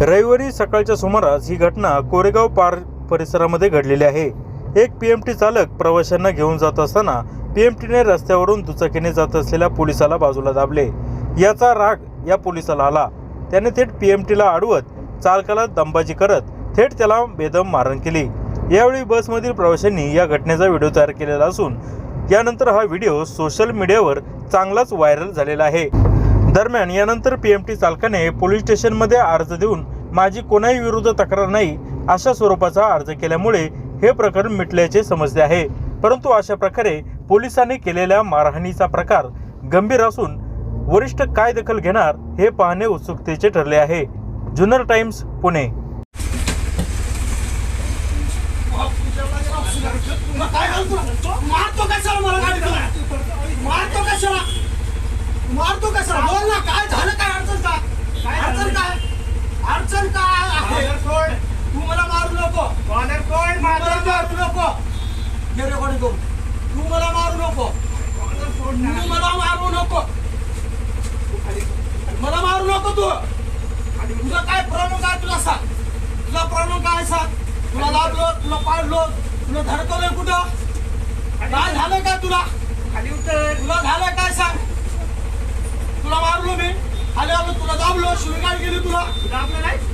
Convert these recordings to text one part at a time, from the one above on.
रविवारी सकाळच्या सुमारास ही घटना कोरेगाव पार परिसरामध्ये घडलेली आहे. एक पी एम टी चालक प्रवाशांना घेऊन जात असताना पी एम टीने रस्त्यावरून दुचाकीने जात असलेल्या पोलिसाला बाजूला दाबले. याचा राग या पोलिसाला आला. त्याने थेट पी एम टीला अडवत चालकाला दंबाजी करत थेट त्याला बेदम मारण केली. यावेळी बसमधील प्रवाशांनी या घटनेचा व्हिडिओ तयार केलेला असून यानंतर हा व्हिडिओ सोशल मीडियावर चांगलाच व्हायरल झालेला आहे. दरम्यान यानंतर पी एम टी चालकाने पोलीस स्टेशनमध्ये अर्ज देऊन माझी कोणाही विरुद्ध तक्रार नाही अशा स्वरूपाचा अर्ज केल्यामुळे हे प्रकरण मिटल्याचे समजले आहे. परंतु अशा प्रकारे पोलिसांनी केलेल्या मारहाणीचा प्रकार गंभीर असून वरिष्ठ काय दखल घेणार हे पाहणे उत्सुकतेचे ठरले आहे. जुनर टाइम्स पुणे. मारतो कशाला? बोल ना काय झालं काय अडचण काय अडचण काय अडचण काय आहे? तू मला मारू नको. तू मला मारू नको. हे रेकॉर्डिंग करू तू मला मारू नको. तू मला मारू नको. मला मारू नको तू. तुझा काय प्रॉब्लेम काय तुला सांग? तुझा प्रॉब्लेम काय सांग? तुला दाबलो तुला पाडलो तुला धडकवलंय कुठं? काय झालं काय तुला? तुला झालं काय सांग तुला मारलो मी खाली आलो तुला. दाबलो गेली तुला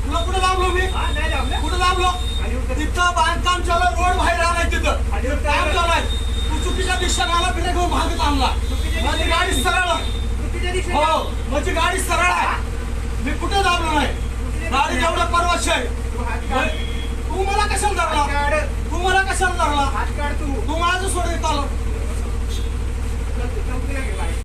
तुला कुठं दाबलो मी? कुठं दाबलो? तिथं बांधकाम चालू रोड बाहेर आलाय तिथं. काम चालू आहे तू चुकीच्या दिशेने आला फिरे घेऊन मागे थांबला माझी गाडी सरळ आहे. हो माझी गाडी सरळ आहे. मी कुठे दाबलो नाही? गाडी एवढं परवाश आहे. तू मला कशाला धरला? तू मला कशाला धरला? तू. आलो